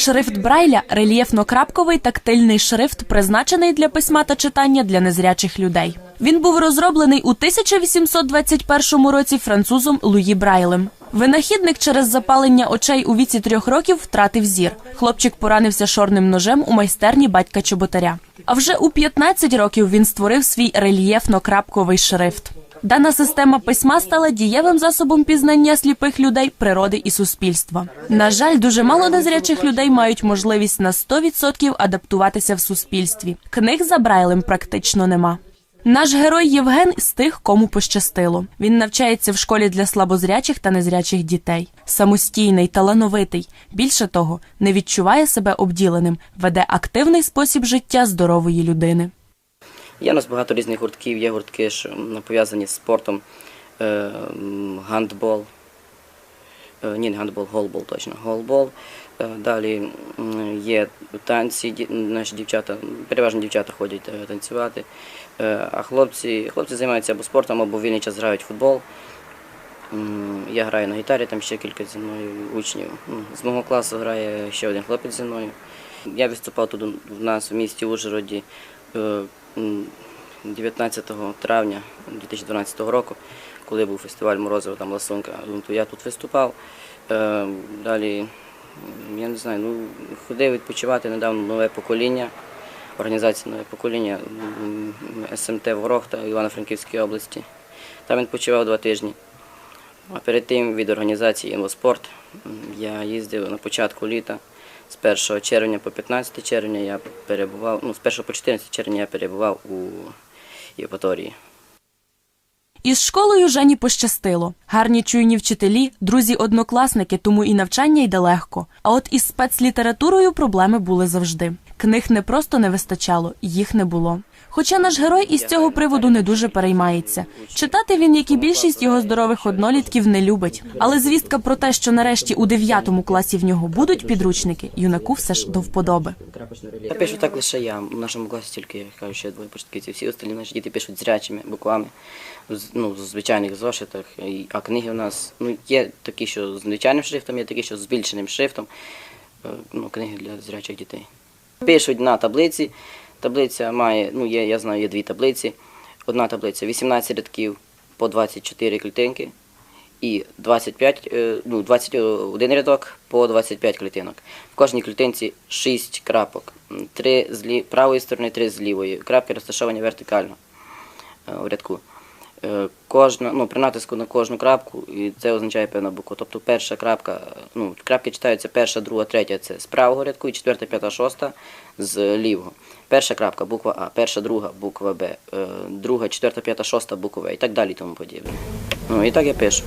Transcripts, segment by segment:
Шрифт Брайля рельєфно-крапковий тактильний шрифт, призначений для письма та читання для незрячих людей. Він був розроблений у 1821 році французом Луї Брайлем. Винахідник через запалення очей у віці трьох років втратив зір. Хлопчик поранився шорним ножем у майстерні батька чоботаря. А вже у 15 років він створив свій рельєфно-крапковий шрифт. Дана система письма стала дієвим засобом пізнання сліпих людей, природи і суспільства. На жаль, дуже мало незрячих людей мають можливість на 100% адаптуватися в суспільстві. Книг за Брайлем практично нема. Наш герой Євген з тих, кому пощастило. Він навчається в школі для слабозрячих та незрячих дітей. Самостійний, талановитий. Більше того, не відчуває себе обділеним, веде активний спосіб життя здорової людини. Є у нас багато різних гуртків, є гуртки, що пов'язані з спортом, е, гандбол, е, ні, не гандбол, голбол точно, голбол. Е, Далі є танці, наші дівчата, переважно дівчата ходять танцювати, а хлопці, хлопці займаються або спортом, або вільний час грають в футбол. Я граю на гітарі, там ще кілька зі мною учнів. З мого класу грає ще один хлопець зі мною. Я виступав тут у нас в місті Ужгороді 19 травня 2012 року, коли був фестиваль Морозова, там Ласунка, то я тут виступав. Е, Далі, я не знаю, ну, ходив відпочивати недавно нове покоління, організація нове покоління СМТ Ворохта Івано-Франківській області. Там він почував два тижні. А перед тим від організації «Інвоспорт» я їздив на початку літа. З 1 червня по 15 червня я перебував, ну, з 1 по 14 червня я перебував у Євпаторії. Із школою Жені пощастило. Гарні чуйні вчителі, друзі-однокласники, тому і навчання йде легко. А от із спецлітературою проблеми були завжди. Книг не просто не вистачало, їх не було. Хоча наш герой із цього приводу не дуже переймається. Читати він, як і більшість його здорових однолітків, не любить. Але звістка про те, що нарешті у 9 класі в нього будуть підручники, юнаку все ж до вподоби. Я пишу так лише я. В нашому класі тільки я кажу, що двоє початківців. Всі остальні наші діти пишуть зрячими буквами, з- ну, в звичайних зошитах. А книги у нас ну, є такі, що з звичайним шрифтом, є такі, що з збільшеним шрифтом. Е, Ну, книги для зрячих дітей. Пишуть на таблиці. Таблиця має, ну є, я знаю, є дві таблиці. Одна таблиця 18 рядків по 24 клітинки і 25, е, ну, 21 рядок по 25 клітинок. В кожній клітинці 6 крапок. Три з лі... правої сторони, три з лівої. Крапки розташовані вертикально е, в рядку. Е, Кожна, ну, при натиску на кожну крапку, і це означає певна буква. Тобто перша крапка, ну, крапки читаються перша, друга, третя це з правого рядку, і четверта, п'ята, шоста з лівого. Перша крапка, буква А, перша, друга, буква Б, е, друга, четверта, п'ята, шоста, буква В і так далі тому подібне. Ну і так я пишу.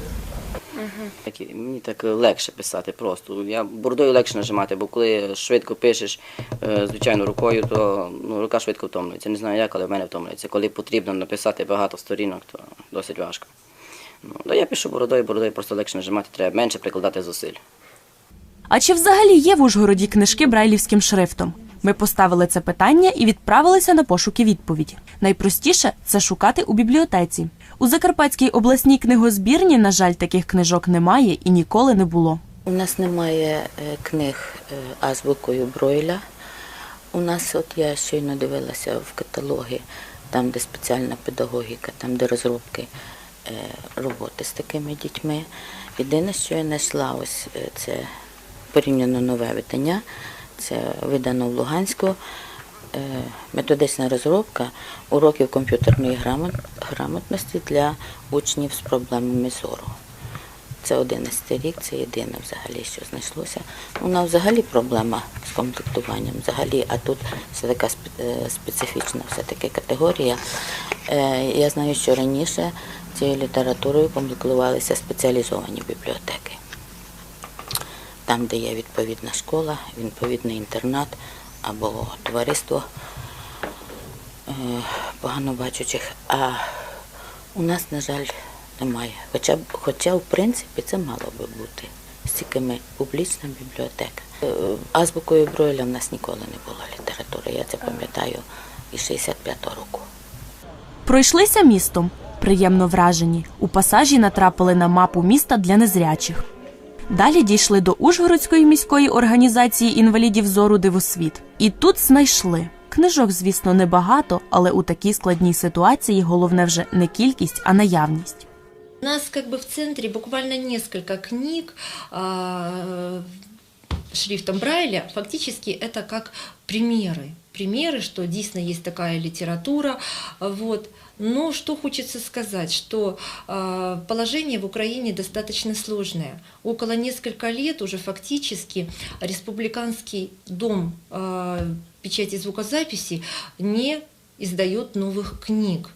Так, мені так легше писати просто. Я бордою легше нажимати, бо коли швидко пишеш, е, звичайно, рукою, то ну, рука швидко втомлюється. Не знаю як, але в мене втомлюється. Коли потрібно написати багато сторінок, то досить важко. Ну, то я пишу бородою, бородою просто легше нажимати, треба менше прикладати зусиль. А чи взагалі є в Ужгороді книжки брайлівським шрифтом? Ми поставили це питання і відправилися на пошуки відповіді. Найпростіше це шукати у бібліотеці. У Закарпатській обласній книгозбірні, на жаль, таких книжок немає і ніколи не було. У нас немає е, книг е, азбукою Бройля. У нас, от я щойно дивилася в каталоги, там, де спеціальна педагогіка, там, де розробки е, роботи з такими дітьми. Єдине, що я знайшла, ось це порівняно нове видання. Це видано в Луганську. е, Методична розробка уроків комп'ютерної грамотності для учнів з проблемами зору. Це 11 рік, це єдине взагалі, що знайшлося. У нас взагалі проблема з комплектуванням, взагалі, а тут це така е, специфічна все-таки категорія. Е, Я знаю, що раніше цією літературою комплектувалися спеціалізовані бібліотеки. Там, де є відповідна школа, відповідний інтернат або товариство е, поганобачучих. А у нас, на жаль, немає. Хоча, хоча в принципі, це мало би бути. Стільки ми публічна бібліотека. Е, Азбукою Бройля в нас ніколи не було літератури. Я це пам'ятаю із 65-го року. Пройшлися містом. Приємно вражені. У пасажі натрапили на мапу міста для незрячих. Далі дійшли до Ужгородської міської організації інвалідів зору Дивосвіт. І тут знайшли. Книжок, звісно, небагато, але у такій складній ситуації головне вже не кількість, а наявність. У нас как бы в центре буквально несколько книг а, шрифтом Брайля. Фактически это как примеры. Примеры, что действительно есть такая литература. Вот. Но что хочется сказать, что а, положение в Украине достаточно сложное. Около несколько лет уже фактически Республиканский дом а, печати и звукозаписи не издает новых книг.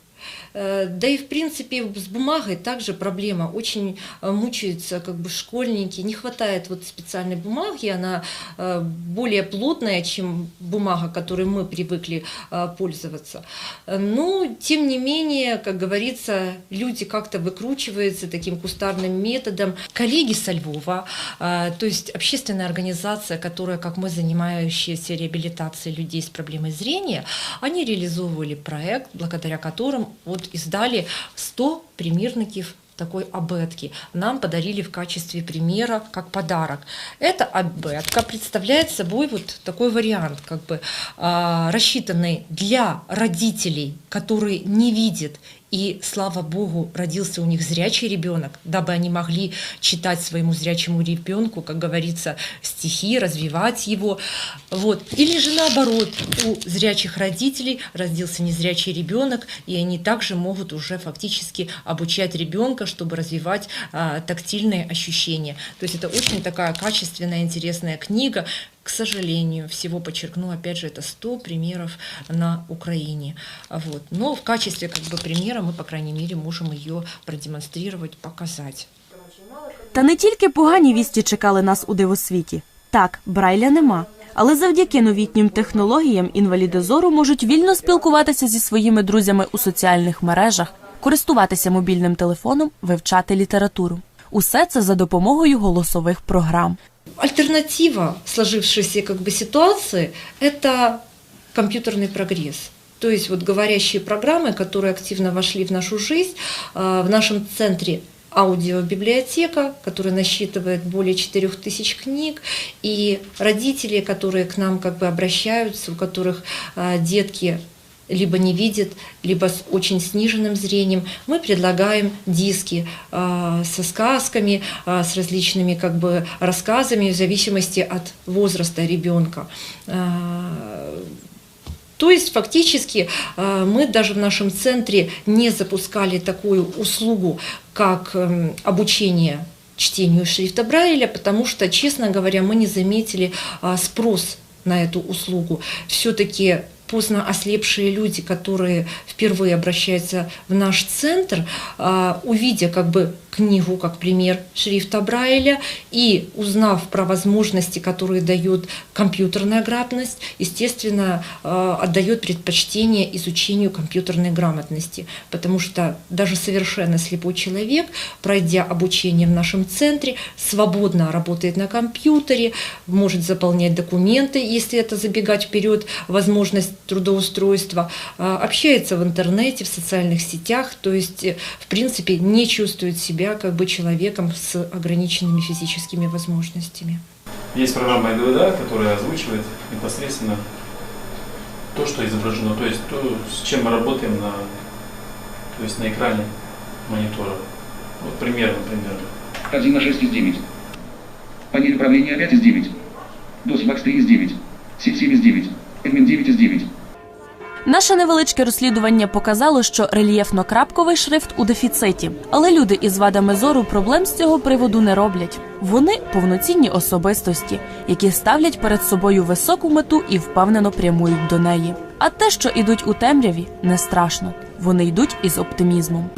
Э, Да и в принципе с бумагой также проблема. Очень э, мучаются как бы школьники. Не хватает вот специальной бумаги, она э, более плотная, чем бумага, которой мы привыкли пользоваться. Но тем не менее, как говорится, люди как-то выкручиваются таким кустарным методом. Коллеги со Львова, то есть общественная организация, которая, как мы, занимающаяся реабилитацией людей с проблемой зрения, они реализовывали проект, благодаря которым вот издали 100 примірників такой абетки. Нам подарили в качестве примера, как подарок. Эта абетка представляет собой вот такой вариант, как бы а, рассчитанный для родителей, которые не видят и, слава богу, родился у них зрячий ребенок, дабы они могли читать своему зрячему ребенку, как говорится, стихи, развивать его. Вот. Или же наоборот, у зрячих родителей родился незрячий ребенок, и они также могут уже фактически обучать ребенка, чтобы развивать а, тактильные ощущения. То есть это очень такая качественная, интересная книга. К сожалению, всего подчеркну, опять же, это 100 примеров на Украине. Вот. Но в качестве как бы примера мы, по крайней мере, можем ее продемонстрировать, показать. Та не тільки погані вісті чекали нас у дивосвіті. Так, Брайля нема. Але завдяки новітнім технологіям інваліди зору можуть вільно спілкуватися зі своїми друзями у соціальних мережах, користуватися мобільним телефоном, вивчати літературу. Усе це за допомогою голосових програм. Альтернатива сложившейся как бы ситуации – это компьютерный прогресс. То есть вот говорящие программы, которые активно вошли в нашу жизнь, а, в нашем центре аудиобиблиотека, которая насчитывает более 4000 книг, и родители, которые к нам как бы обращаются, у которых а, детки либо не видят, либо с очень сниженным зрением, мы предлагаем диски а, со сказками, а, с различными как бы рассказами в зависимости от возраста ребенка. А, то есть фактически э, мы даже в нашем центре не запускали такую услугу, как эм, обучение чтению шрифта Брайля, потому что, честно говоря, мы не заметили спрос на эту услугу. Все-таки поздно ослепшие люди, которые впервые обращаются в наш центр, а, увидя как бы книгу как пример шрифта Брайля и узнав про возможности, которые дает компьютерная грамотность, естественно, а, отдает предпочтение изучению компьютерной грамотности, потому что даже совершенно слепой человек, пройдя обучение в нашем центре, свободно работает на компьютере, может заполнять документы, если это забегать вперед, возможность трудоустройства, а, общается в интернете, в социальных сетях, то есть, э, в принципе, не чувствует себя как бы человеком с ограниченными физическими возможностями. Есть программа НВДА, которая озвучивает непосредственно то, что изображено, то есть то, с чем мы работаем на, то есть на экране монитора. Вот пример, например. 1 на 6 из 9. Панель управления 5 из 9. DOS 3 из 9. 7 из 9. Admin 9 из 9. Наше невеличке розслідування показало, що рельєфно-крапковий шрифт у дефіциті, але люди із вадами зору проблем з цього приводу не роблять. Вони повноцінні особистості, які ставлять перед собою високу мету і впевнено прямують до неї. А те, що ідуть у темряві, не страшно. Вони йдуть із оптимізмом.